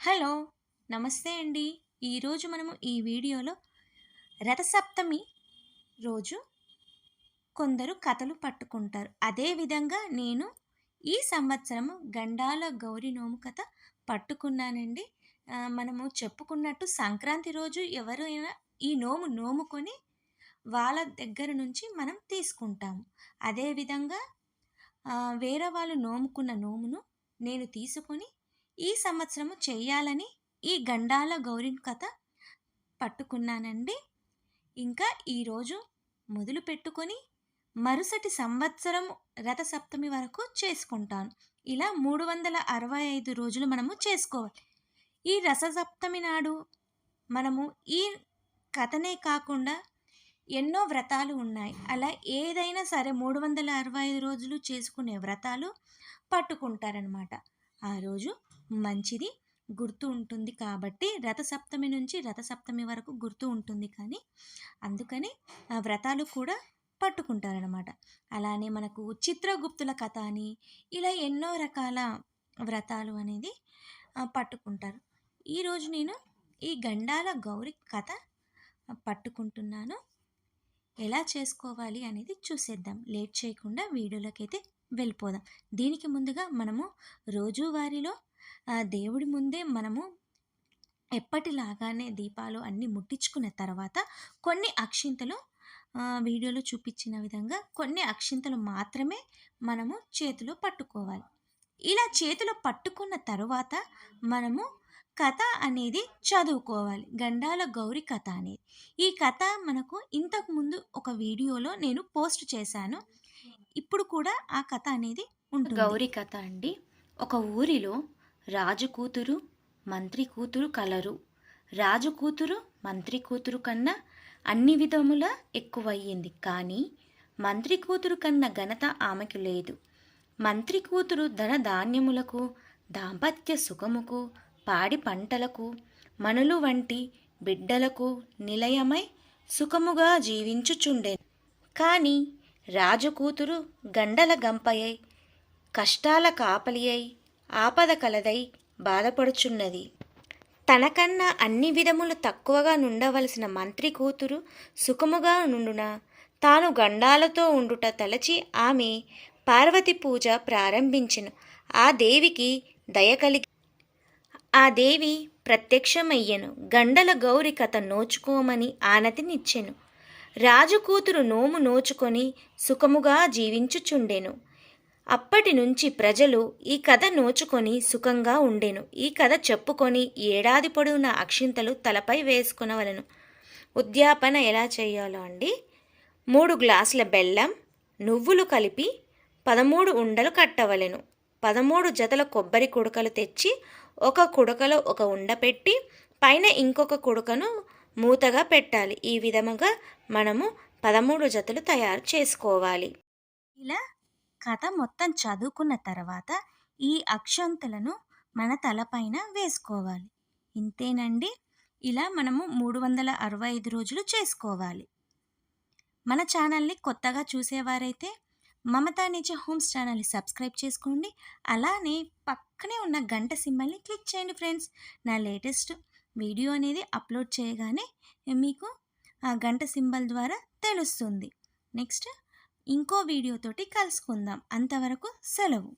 Hello నమస్తే అండి. ఈరోజు మనము ఈ వీడియోలో రథసప్తమి రోజు కొందరు కథలు పట్టుకుంటారు. అదేవిధంగా నేను ఈ సంవత్సరము గండాల గౌరీ నోము కథ పట్టుకున్నానండి. మనము చెప్పుకున్నట్టు సంక్రాంతి రోజు ఎవరైనా ఈ నోము నోముకొని వాళ్ళ దగ్గర నుంచి మనం తీసుకుంటాము. అదేవిధంగా వేరే వాళ్ళు నోముకున్న నోమును నేను తీసుకొని ఈ సంవత్సరము చేయాలని ఈ గండాల గౌరీ కథ పట్టుకున్నానండి. ఇంకా ఈరోజు మొదలు పెట్టుకొని మరుసటి సంవత్సరం రథసప్తమి వరకు చేసుకుంటాను. ఇలా మూడు వందల అరవై ఐదు రోజులు మనము చేసుకోవాలి. ఈ రథసప్తమి నాడు మనము ఈ కథనే కాకుండా ఎన్నో వ్రతాలు ఉన్నాయి. అలా ఏదైనా సరే మూడు వందల అరవై ఐదు రోజులు చేసుకునే వ్రతాలు పట్టుకుంటారనమాట ఆ రోజు మంచిది గుర్తు ఉంటుంది కాబట్టి రథసప్తమి నుంచి రథసప్తమి వరకు గుర్తు ఉంటుంది కానీ అందుకని ఆ వ్రతాలు కూడా పట్టుకుంటారనమాట అలానే మనకు చిత్రగుప్తుల కథ అని ఇలా ఎన్నో రకాల వ్రతాలు అనేది పట్టుకుంటారు. ఈరోజు నేను ఈ గండాల గౌరి కథ పట్టుకుంటున్నాను. ఎలా చేసుకోవాలి అనేది చూసేద్దాం. లేట్ చేయకుండా వీడియోలోకి అయితే వెళ్ళిపోదాం. దీనికి ముందుగా మనము రోజువారీలో దేవుడి ముందే మనము ఎప్పటిలాగానే దీపాలు అన్నీ ముట్టించుకున్న తర్వాత కొన్ని అక్షింతలు వీడియోలో చూపించిన విధంగా కొన్ని అక్షింతలు మాత్రమే మనము చేతిలో పట్టుకోవాలి. ఇలా చేతిలో పట్టుకున్న తర్వాత మనము కథ అనేది చదువుకోవాలి. గండాల గౌరి కథ అనేది. ఈ కథ మనకు ఇంతకుముందు ఒక వీడియోలో నేను పోస్ట్ చేశాను. ఇప్పుడు కూడా ఆ కథ అనేది ఉంటుంది. గౌరీ కథ అండి. ఒక ఊరిలో రాజు కూతురు మంత్రి కూతురు కలరు. రాజు కూతురు మంత్రి కూతురు కన్నా అన్ని విధముల ఎక్కువయ్యింది. కానీ మంత్రి కూతురు కన్నా ఘనత ఆమెకు లేదు. మంత్రి కూతురు ధన ధాన్యములకు దాంపత్య సుఖముకు పాడి పంటలకు మనులు వంటి బిడ్డలకు నిలయమై సుఖముగా జీవించుచుండేది. కానీ రాజు కూతురు గండల గంపయై కష్టాల కాపలి అయి ఆపద కలదై బాధపడుచున్నది. తనకన్నా అన్ని విధములు తక్కువగా నుండవలసిన మంత్రి కూతురు సుఖముగా నుండున తాను గండాలతో ఉండుట తలచి ఆమె పార్వతి పూజ ప్రారంభించెను. ఆ దేవికి దయ కలిగి ఆ దేవి ప్రత్యక్షమయ్యెను. గండల గౌరి కథ నోచుకోమని ఆనతినిచ్చెను. రాజు కూతురు నోము నోచుకొని సుఖముగా జీవించుచుండెను. అప్పటి నుంచి ప్రజలు ఈ కథ నోచుకొని సుఖంగా ఉండెను. ఈ కథ చెప్పుకొని ఏడాది పొడవునా అక్షింతలు తలపై వేసుకునవలను. ఉద్యాపన ఎలా చేయాలో అండి. మూడు గ్లాసుల బెల్లం నువ్వులు కలిపి పదమూడు ఉండలు కట్టవలెను. పదమూడు జతల కొబ్బరి కుడకలు తెచ్చి ఒక కుడకలో ఒక ఉండ పెట్టి పైన ఇంకొక కుడకను మూతగా పెట్టాలి. ఈ విధముగా మనము పదమూడు జతలు తయారు చేసుకోవాలి. ఇలా కథ మొత్తం చదువుకున్న తర్వాత ఈ అక్షంతలను మన తలపైన వేసుకోవాలి. ఇంతేనండి. ఇలా మనము మూడు వందల అరవై ఐదు రోజులు చేసుకోవాలి. మన ఛానల్ని కొత్తగా చూసేవారైతే మమతా నిజ హోమ్స్ ఛానల్ని సబ్స్క్రైబ్ చేసుకోండి. అలానే పక్కనే ఉన్న గంట సింబల్ని క్లిక్ చేయండి ఫ్రెండ్స్. నా లేటెస్ట్ వీడియో అనేది అప్లోడ్ చేయగానే మీకు ఆ గంట సింబల్ ద్వారా తెలుస్తుంది. నెక్స్ట్ ఇంకో వీడియోతోటి కలుసుకుందాం. అంతవరకు సెలవు.